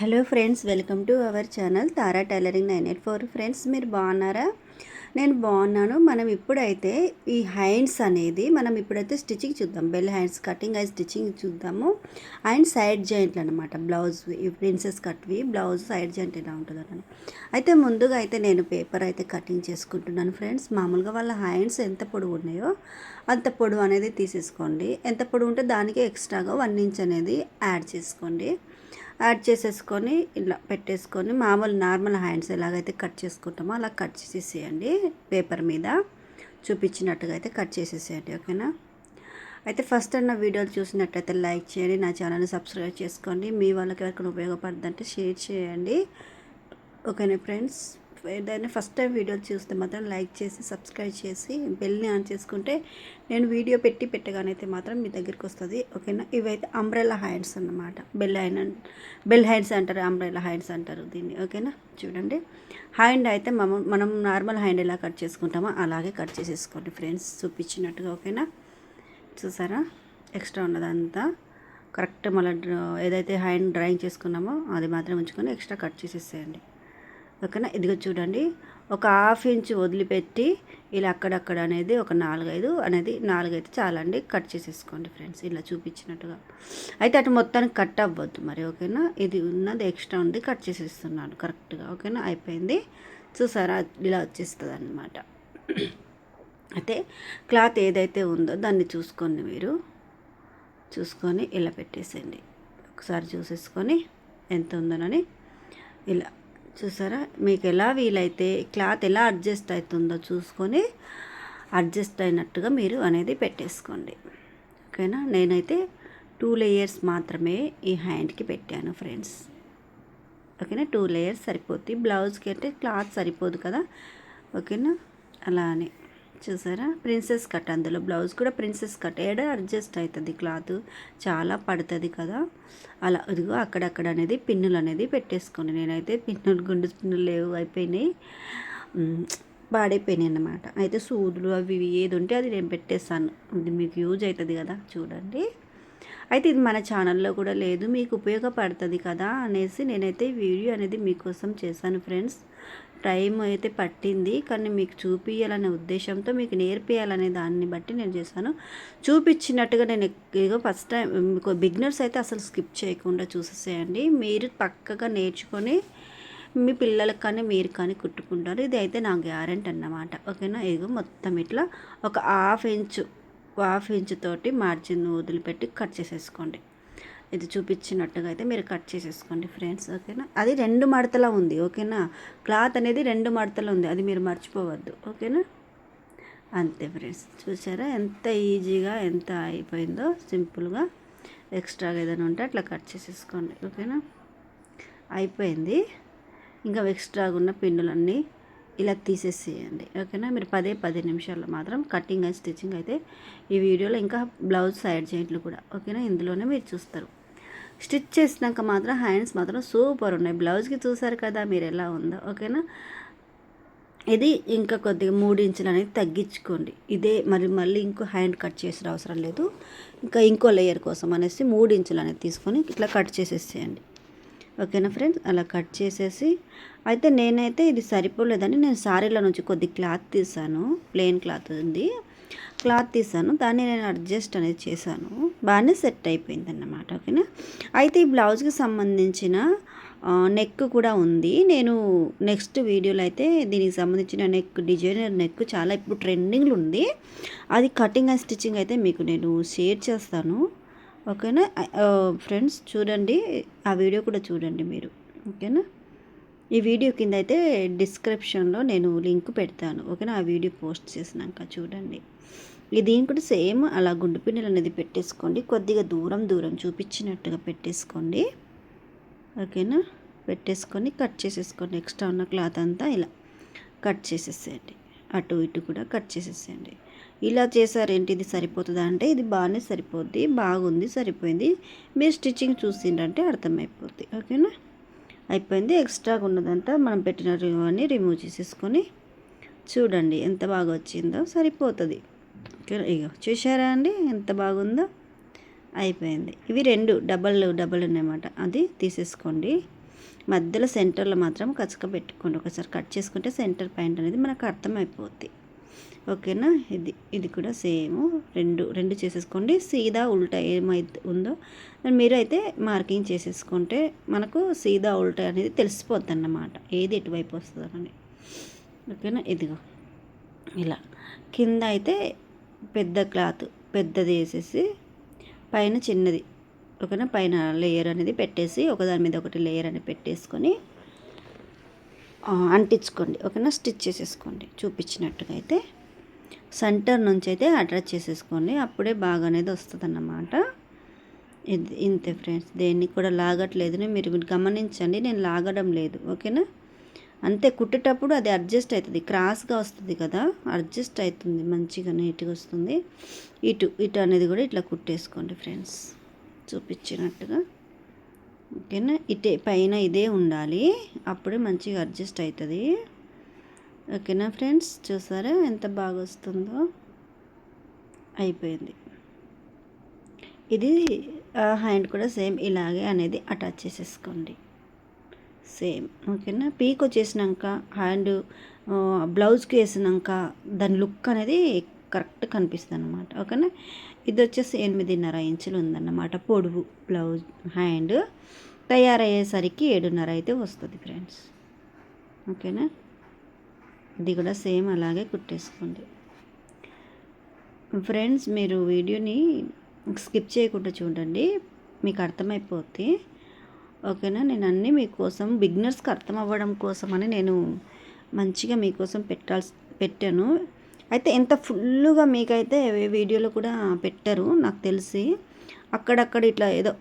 Hello friends welcome to our channel Tara tailoring nine eight four. Friends మీరు బాగున్నారా? నేను బాగున్నాను. మనం ఇప్పుడైతే ఈ హ్యాండ్స్ అనేది మనం ఇప్పుడైతే స్టిచ్చింగ్ చూద్దాం. బెల్ హ్యాండ్స్ కటింగ్ అయి స్టిచ్చింగ్ చూద్దాము. అండ్ సైడ్ జాయింట్లు అనమాట బ్లౌజ్ ఈ ప్రిన్సెస్ కట్వి బ్లౌజ్ సైడ్ జాయింట్ ఎలా ఉంటుంది అయితే ముందుగా అయితే నేను పేపర్ అయితే కటింగ్ చేసుకుంటున్నాను ఫ్రెండ్స్. మామూలుగా వాళ్ళ హ్యాండ్స్ ఎంత పొడవు ఉన్నాయో అంత పొడవు అనేది తీసేసుకోండి. ఎంత పొడవు ఉంటే దానికి ఎక్స్ట్రాగా వన్ ఇంచ్ అనేది యాడ్ చేసుకోండి. యాడ్ చేసేసుకొని ఇలా పెట్టేసుకొని మామూలు నార్మల్ హ్యాండ్స్ ఎలాగైతే కట్ చేసుకుంటామో అలా కట్ చేసేసేయండి పేపర్ మీద. చూపించినట్టుగా అయితే కట్ చేసేసేయండి ఓకేనా? అయితే ఫస్ట్ అన్న వీడియోలు చూసినట్టయితే లైక్ చేయండి నా ఛానల్ని సబ్స్క్రైబ్ చేసుకోండి. మీ వాళ్ళకి ఎవరికైనా ఉపయోగపడుతుందంటే షేర్ చేయండి. ఓకేనా ఫ్రెండ్స్? ఏదైనా ఫస్ట్ టైం వీడియో చూస్తే మాత్రం లైక్ చేసి సబ్స్క్రైబ్ చేసి బెల్ని ఆన్ చేసుకుంటే నేను వీడియో పెట్టి పెట్టగానైతే మాత్రం మీ దగ్గరికి వస్తుంది. ఓకేనా? ఇవైతే అంబ్రెల్లా హ్యాండ్స్ అన్నమాట. బెల్ హ్యాండ్ బెల్ హ్యాండ్స్ అంటారు అంబ్రెల్లా హ్యాండ్స్ అంటారు దీన్ని. ఓకేనా? చూడండి. హ్యాండ్ అయితే మనం మనం నార్మల్ హ్యాండ్ ఎలా కట్ చేసుకుంటామో? అలాగే కట్ చేసేసుకోండి ఫ్రెండ్స్ చూపించినట్టుగా ఓకేనా? చూసారా? ఎక్స్ట్రా ఉన్నదంతా. కరెక్ట్ మళ్ళీ ఏదైతే హ్యాండ్ డ్రాయింగ్ చేసుకున్నామో అది మాత్రం ఉంచుకొని ఎక్స్ట్రా కట్ చేసేసేయండి. ఓకేనా? ఇదిగో చూడండి. ఒక హాఫ్ ఇంచ్ వదిలిపెట్టి ఇలా అక్కడక్కడ అనేది ఒక నాలుగైదు అనేది నాలుగైతే చాలండి. కట్ చేసేసుకోండి ఫ్రెండ్స్. ఇలా చూపించినట్టుగా. అయితే అటు మొత్తానికి కట్ అవ్వద్దు మరి ఓకేనా? ఇది ఉన్నది ఎక్స్ట్రా ఉంది కట్ చేసేస్తున్నాను కరెక్ట్గా ఓకేనా? అయిపోయింది. చూసారా? ఇలా వచ్చేస్తుంది అనమాట అయితే క్లాత్ ఏదైతే ఉందో దాన్ని చూసుకోండి మీరు. చూసుకొని ఇలా పెట్టేసేయండి. ఒకసారి చూసేసుకొని ఎంత ఉందోనని ఇలా చూసారా? మీకు ఎలా వీలైతే క్లాత్ ఎలా అడ్జస్ట్ అవుతుందో చూసుకొని అడ్జస్ట్ అయినట్టుగా మీరు అనేది పెట్టేసుకోండి. ఓకేనా? నేనైతే టూ లేయర్స్ మాత్రమే ఈ హ్యాండ్కి పెట్టాను ఫ్రెండ్స్. ఓకేనా? టూ లేయర్స్ సరిపోద్ది. బ్లౌజ్కి అయితే క్లాత్ సరిపోదు కదా? ఓకేనా? అలా అని చూసారా? ప్రిన్సెస్ కట్ అందులో. బ్లౌజ్ కూడా ప్రిన్సెస్ కట్. ఏడ? అడ్జస్ట్ అవుతుంది క్లాత్. చాలా పడుతుంది కదా. అలా ఇదిగో అక్కడక్కడ అనేది పిన్నులు అనేది పెట్టేసుకోండి. నేనైతే పిన్నులు గుండు పిన్నులు లేవు. అయిపోయినాయి. పాడైపోయినాయి అన్నమాట. అయితే సూదులు అవి ఏది ఉంటే అది నేను పెట్టేస్తాను. ఇది మీకు యూజ్ అవుతుంది కదా. చూడండి. అయితే ఇది మన ఛానల్లో కూడా లేదు. మీకు ఉపయోగపడుతుంది కదా అనేసి నేనైతే వీడియో అనేది మీకోసం చేశాను ఫ్రెండ్స్. టైం అయితే పట్టింది కానీ మీకు చూపించాలనే ఉద్దేశంతో మీకు నేర్పియాలనే దాన్ని బట్టి నేను చేశాను. చూపించినట్టుగా నేను ఏదో ఫస్ట్ టైం మీకు బిగినర్స్ అయితే అసలు స్కిప్ చేయకుండా చూసేసేయండి. మీరు పక్కగా నేర్చుకొని మీ పిల్లలకు కానీ మీరు కానీ కుట్టుకుంటారు. ఇది అయితే నా గ్యారెంటీ అన్నమాట. ఓకేనా? ఇదిగో మొత్తం ఇట్లా ఒక హాఫ్ ఇంచు హాఫ్ ఇంచ్ తోటి మార్జిన్ వదిలిపెట్టి కట్ చేసేసుకోండి. ఇది చూపించినట్టుగా అయితే మీరు కట్ చేసేసుకోండి ఫ్రెండ్స్ ఓకేనా? అది రెండు మడతలా ఉంది ఓకేనా? క్లాత్ అనేది రెండు మడతలో ఉంది అది మీరు మర్చిపోవద్దు ఓకేనా? అంతే ఫ్రెండ్స్ చూసారా? ఎంత ఈజీగా ఎంత అయిపోయిందో సింపుల్గా ఎక్స్ట్రాగా ఏదైనా ఉంటే అట్లా కట్ చేసేసుకోండి ఓకేనా? అయిపోయింది. ఇంకా ఎక్స్ట్రాగా ఉన్న పిన్నులన్నీ ఇలా తీసేసేయండి ఓకేనా? మీరు పదే పది నిమిషాల్లో మాత్రం కటింగ్ అండ్ స్టిచ్చింగ్ అయితే ఈ వీడియోలో ఇంకా బ్లౌజ్ సైడ్ జాయింట్లు కూడా ఓకేనా? ఇందులోనే మీరు చూస్తారు. స్టిచ్ చేసినాక మాత్రం హ్యాండ్స్ మాత్రం సూపర్ ఉన్నాయి. బ్లౌజ్కి చూసారు కదా మీరు ఎలా ఉందో ఓకేనా? ఇది ఇంకా కొద్దిగా మూడు ఇంచులు అనేది తగ్గించుకోండి. ఇదే మరి మళ్ళీ ఇంకో హ్యాండ్ కట్ చేసిన అవసరం లేదు. ఇంకా ఇంకో లేయర్ కోసం అనేసి మూడు ఇంచులు అనేది తీసుకొని ఇట్లా కట్ చేసేసేయండి. ఓకేనా ఫ్రెండ్స్? అలా కట్ చేసేసి అయితే నేనైతే ఇది సరిపోలేదని నేను శారీలో నుంచి కొద్ది క్లాత్ తీసాను. ప్లెయిన్ క్లాత్ ఉంది. క్లాత్ తీసాను. దాన్ని నేను అడ్జస్ట్ అనేది చేశాను. బాగానే సెట్ అయిపోయింది అన్నమాట ఓకేనా? అయితే ఈ బ్లౌజ్కి సంబంధించిన నెక్ కూడా ఉంది. నేను నెక్స్ట్ వీడియోలో అయితే దీనికి సంబంధించిన నెక్ డిజైనర్ నెక్ చాలా ఇప్పుడు ట్రెండింగ్లో ఉంది. అది కటింగ్ అండ్ స్టిచ్చింగ్ అయితే మీకు నేను షేర్ చేస్తాను ఓకేనా? ఫ్రెండ్స్ చూడండి ఆ వీడియో కూడా చూడండి మీరు ఓకేనా? ఈ వీడియో కింద అయితే డిస్క్రిప్షన్లో నేను లింక్ పెడతాను ఓకేనా? ఆ వీడియో పోస్ట్ చేసినాక చూడండి. దీని కూడా సేమ్ అలా గుండు పిండిలు అనేది పెట్టేసుకోండి. కొద్దిగా దూరం దూరం చూపించినట్టుగా పెట్టేసుకోండి. ఓకేనా? పెట్టేసుకొని కట్ చేసేసుకోండి. ఎక్స్ట్రా ఉన్న క్లాత్ అంతా ఇలా కట్ చేసేసేయండి. అటు ఇటు కూడా కట్ చేసేసేయండి. ఇలా చేశారేంటి ఇది సరిపోతుందా అంటే ఇది బాగానే సరిపోద్ది. బాగుంది సరిపోయింది. మీరు స్టిచ్చింగ్ చూసిందంటే అర్థమైపోద్ది. ఓకేనా? అయిపోయింది. ఎక్స్ట్రాగా ఉన్నదంతా మనం పెట్టిన అన్ని రిమూవ్ చేసేసుకొని చూడండి ఎంత బాగా వచ్చిందో సరిపోతుంది. ఇక చూసారా అండి? ఎంత బాగుందో? అయిపోయింది. ఇవి రెండు డబల్ డబల్ ఉన్నాయన్నమాట అది తీసేసుకోండి. మధ్యలో సెంటర్లో మాత్రం కచక పెట్టుకోండి. ఒకసారి కట్ చేసుకుంటే సెంటర్ పాయింట్ అనేది మనకు అర్థమైపోద్ది. ఓకేనా? ఇది ఇది కూడా సేమ్. రెండు రెండు చేసేసుకోండి. సీదా ఉల్టా ఏమైతే ఉందో మీరు అయితే మార్కింగ్ చేసేసుకుంటే మనకు సీదా ఉల్టా అనేది తెలిసిపోద్ది అన్నమాట ఏది ఎటువైపు వస్తుందని ఓకేనా? ఇదిగో. ఇలా. కింద అయితే పెద్ద క్లాత్ పెద్దది వేసేసి పైన చిన్నది. ఓకేనా? పైన లేయర్ అనేది పెట్టేసి ఒకదాని మీద ఒకటి లేయర్ అనేది పెట్టేసుకొని అంటించుకోండి. ఓకేనా? స్టిచ్ చేసేసుకోండి. చూపించినట్టుగా అయితే సెంటర్ నుంచి అయితే అటాచ్ చేసేసుకోండి. అప్పుడే బాగా అనేది వస్తుంది అన్నమాట ఇది ఇంతే ఫ్రెండ్స్. దేన్ని కూడా లాగట్లేదు మీరు గమనించండి. నేను లాగడం లేదు. ఓకేనా? అంతే కుట్టేటప్పుడు అది అడ్జస్ట్ అవుతుంది. క్రాస్గా వస్తుంది కదా అడ్జస్ట్ అవుతుంది మంచిగా నీట్గా వస్తుంది. ఇటు ఇటు అనేది కూడా ఇట్లా కుట్టేసుకోండి ఫ్రెండ్స్. చూపించినట్టుగా. ఓకేనా? ఇటే పైన ఇదే ఉండాలి. అప్పుడే మంచిగా అడ్జస్ట్ అవుతుంది. ఓకేనా ఫ్రెండ్స్? చూసారా ఎంత బాగా వస్తుందో? అయిపోయింది. ఇది హ్యాండ్ కూడా సేమ్ ఇలాగే అనేది అటాచ్ చేసేసుకోండి. సేమ్. ఓకేనా? పీక్ వచ్చేసినాక హ్యాండ్ బ్లౌజ్కి వేసినాక దాని లుక్ అనేది కరెక్ట్ కనిపిస్తుంది అనమాట ఓకేనా? ఇది వచ్చేసి ఎనిమిదిన్నర ఇంచులు ఉందన్నమాట పొడువు బ్లౌజ్ హ్యాండ్. తయారయ్యేసరికి ఏడున్నర అయితే వస్తుంది ఫ్రెండ్స్. ఓకేనా? ఇది కూడా సేమ్ అలాగే కుట్టేసుకోండి. ఫ్రెండ్స్ మీరు వీడియోని స్కిప్ చేయకుండా చూడండి. మీకు అర్థమైపోతే ఓకేనా? నేను అన్నీ మీకోసం బిగినర్స్కి అర్థం అవ్వడం కోసం అని నేను మంచిగా మీకోసం పెట్టాల్సి పెట్టాను. అయితే ఎంత ఫుల్గా మీకైతే వీడియోలో కూడా పెట్టరు నాకు తెలిసి. అక్కడక్కడ ఇట్లా ఏదో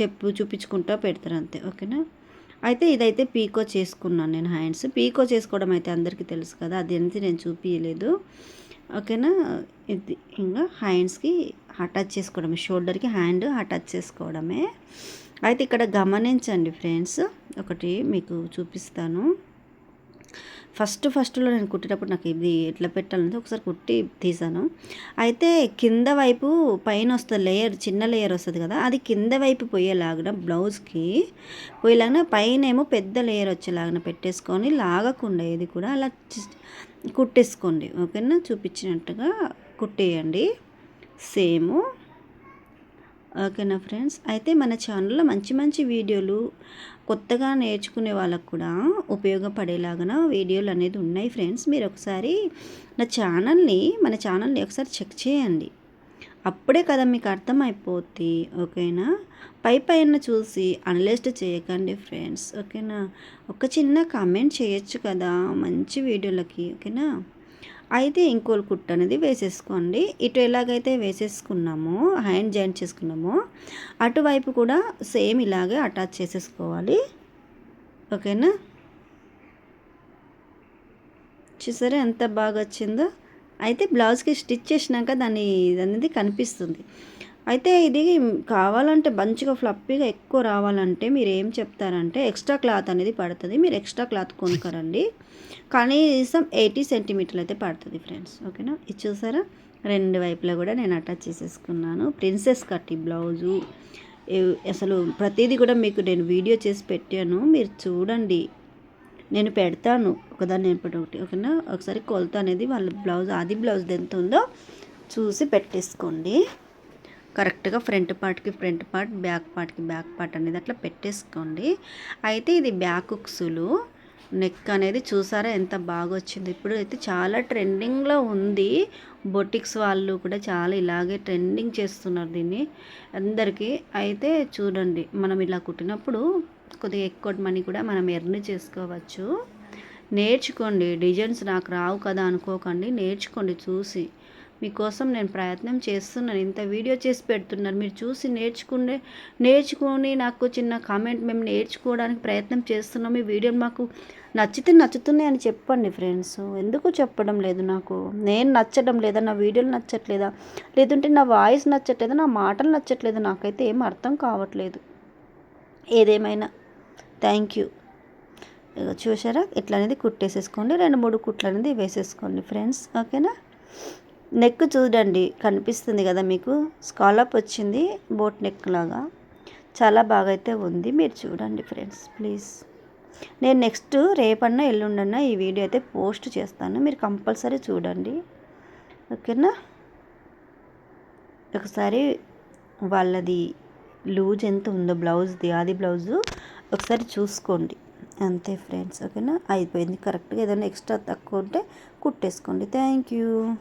చెప్పు చూపించుకుంటా పెడతారు అంతే ఓకేనా? అయితే ఇదైతే పీకో చేసుకున్నాను నేను హ్యాండ్స్. పీకో చేసుకోవడం అయితే అందరికీ తెలుసు కదా అది ఎంత నేను చూపించలేదు ఓకేనా? ఇది ఇంకా హ్యాండ్స్కి అటాచ్ చేసుకోవడమే షోల్డర్కి హ్యాండ్ అటాచ్ చేసుకోవడమే. అయితే ఇక్కడ గమనించండి ఫ్రెండ్స్. ఒకటి మీకు చూపిస్తాను. ఫస్ట్ ఫస్ట్లో నేను కుట్టేటప్పుడు నాకు ఇది ఎట్లా పెట్టాలంటే ఒకసారి కుట్టి తీసాను అయితే కింద వైపు పైన వస్తుంది లేయర్ చిన్న లేయర్ వస్తుంది కదా అది కింద వైపు పోయేలాగా బ్లౌజ్కి పోయేలాగా పైన ఏమో పెద్ద లేయర్ వచ్చేలాగా పెట్టేసుకొని లాగకుండా ఇది కూడా అలా కుట్టేసుకోండి. ఓకేనా? చూపించినట్టుగా కుట్టేయండి. సేము ఓకేనా ఫ్రెండ్స్? అయితే మన ఛానల్లో మంచి మంచి వీడియోలు కొత్తగా నేర్చుకునే వాళ్ళకు కూడా ఉపయోగపడేలాగా వీడియోలు అనేది ఉన్నాయి ఫ్రెండ్స్. మీరు ఒకసారి నా ఛానల్ని మన ఛానల్ని ఒకసారి చెక్ చేయండి. అప్పుడే కదా మీకు అర్థమైపోద్ది ఓకేనా? పై పైన చూసి అనలిస్ట్ చేయకండి ఫ్రెండ్స్ ఓకేనా? ఒక చిన్న కామెంట్ చేయొచ్చు కదా మంచి వీడియోలకి ఓకేనా? అయితే ఇంకోల్ కుట్టు అనేది వేసేసుకోండి. ఇటు ఎలాగైతే వేసేసుకున్నామో హ్యాండ్ జాయింట్ చేసుకున్నామో అటువైపు కూడా సేమ్ ఇలాగే అటాచ్ చేసేసుకోవాలి. ఓకేనా? చూసారా ఎంత బాగా వచ్చిందో? అయితే బ్లౌజ్కి స్టిచ్ చేసినాక దాన్ని అనేది కనిపిస్తుంది. అయితే ఇది కావాలంటే మంచిగా ఫ్లప్పీగా ఎక్కువ రావాలంటే మీరు ఏం చెప్తారంటే ఎక్స్ట్రా క్లాత్ అనేది పడుతుంది. మీరు ఎక్స్ట్రా క్లాత్ కొనుక్కరండి. కనీసం ఎయిటీ సెంటీమీటర్లు అయితే పడుతుంది ఫ్రెండ్స్. ఓకేనా? ఇది చూసారా? రెండు వైపులా కూడా నేను అటాచ్ చేసేసుకున్నాను. ప్రిన్సెస్ కట్టి బ్లౌజు. అసలు ప్రతిదీ కూడా మీకు నేను వీడియో చేసి పెట్టాను. మీరు చూడండి. నేను పెడతాను. ఒకదాన్ని ఒకటి. ఓకేనా? ఒకసారి కొలత అనేది వాళ్ళ బ్లౌజ్ అది బ్లౌజ్ ఎంత ఉందో చూసి పెట్టేసుకోండి. కరెక్ట్గా ఫ్రంట్ పార్ట్కి ఫ్రంట్ పార్ట్ బ్యాక్ పార్ట్కి బ్యాక్ పార్ట్ అనేది అట్లా పెట్టేసుకోండి. అయితే ఇది బ్యాక్ ఉక్సులు నెక్ అనేది చూసారా ఎంత బాగా వచ్చింది ఇప్పుడు అయితే చాలా ట్రెండింగ్లో ఉంది. బొటిక్స్ వాళ్ళు కూడా చాలా ఇలాగే ట్రెండింగ్ చేస్తున్నారు దీన్ని. అందరికీ అయితే చూడండి మనం ఇలా కుట్టినప్పుడు కొద్దిగా ఎక్కువ మనీ కూడా మనం ఎర్న్ చేసుకోవచ్చు. నేర్చుకోండి డిజైన్స్ నాకు రావు కదా అనుకోకండి నేర్చుకోండి చూసి. మీకోసం నేను ప్రయత్నం చేస్తున్నాను. ఇంత వీడియో చేసి పెడుతున్నారు. మీరు చూసి నేర్చుకునే నేర్చుకొని నాకు చిన్న కామెంట్ మేము నేర్చుకోవడానికి ప్రయత్నం చేస్తున్నాం. ఈ వీడియో మాకు నచ్చితే నచ్చుతున్నాయి అని చెప్పండి ఫ్రెండ్స్. ఎందుకు చెప్పడం లేదు నాకు? నేను నచ్చడం లేదా నా వీడియోలు నచ్చట్లేదా? లేదంటే నా వాయిస్ నచ్చట్లేదా? నా మాటలు నచ్చట్లేదా? నాకైతే ఏం అర్థం కావట్లేదు. ఏదేమైనా. Thank you. చూసారా ఇట్లా అనేది కుట్టేసేసుకోండి. రెండు మూడు కుట్లు అనేది వేసేసుకోండి ఫ్రెండ్స్. ఓకేనా? నెక్ చూడండి కనిపిస్తుంది కదా మీకు? స్కాలప్ వచ్చింది బోట్ నెక్ లాగా. చాలా బాగా అయితే ఉంది. మీరు చూడండి ఫ్రెండ్స్ ప్లీజ్ నేను నెక్స్ట్ రేపన్నా ఎల్లుండన్నా ఈ వీడియో అయితే పోస్ట్ చేస్తాను. మీరు కంపల్సరీ చూడండి. ఓకేనా? ఒకసారి వాళ్ళది లూజ్ ఎంత ఉందో బ్లౌజ్ది అది బ్లౌజు ఒకసారి చూసుకోండి. అంతే ఫ్రెండ్స్ ఓకేనా? అయిపోయింది. కరెక్ట్గా ఏదైనా ఎక్స్ట్రా తక్కువ ఉంటే కుట్టేసుకోండి. Thank you